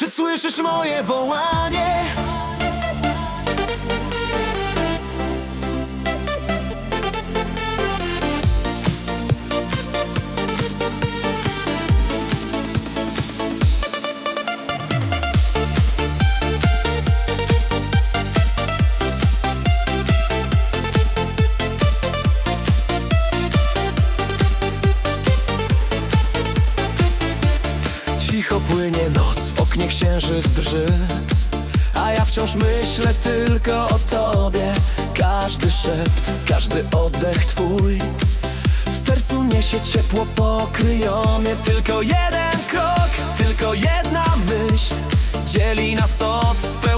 Czy słyszysz moje wołanie? Płynie noc, w oknie księżyc drży. A ja wciąż myślę tylko o tobie. Każdy szept, każdy oddech twój. W sercu niesie ciepło, pokryją mnie Tylko jeden krok, tylko jedna myśl. Dzieli nas od spełnionego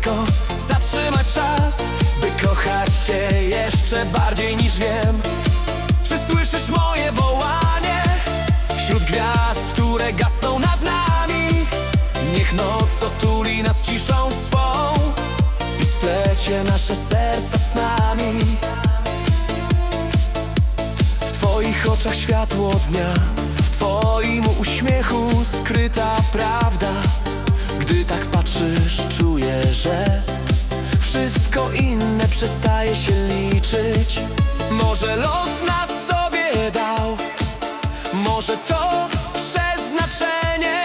blisko, zatrzymać czas By kochać Cię jeszcze bardziej niż wiem. Czy słyszysz moje wołanie? Wśród gwiazd, które gasną nad nami Niech noc otuli nas ciszą swą I splecie nasze serca z nami w Twoich oczach światło dnia W Twoim uśmiechu skryta prawda. Gdy tak patrzysz, czuję, przestaje się liczyć. Może los nas sobie dał. Może to przeznaczenie.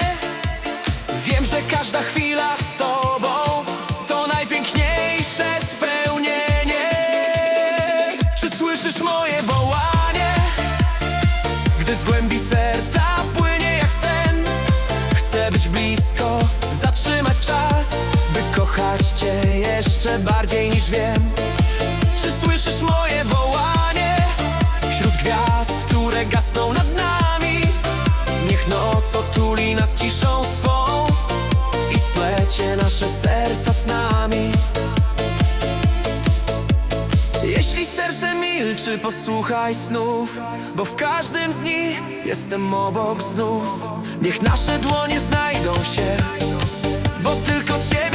Wiem, że każda chwila z Tobą To najpiękniejsze spełnienie. Czy słyszysz moje wołanie? Gdy z głębi serca płynie jak sen Chcę być blisko, zatrzymać czas By kochać Cię jeszcze bardziej niż wiem jeśli serce milczy, posłuchaj snów Bo w każdym z nich jestem obok znów. Niech nasze dłonie znajdą się Bo tylko Ciebie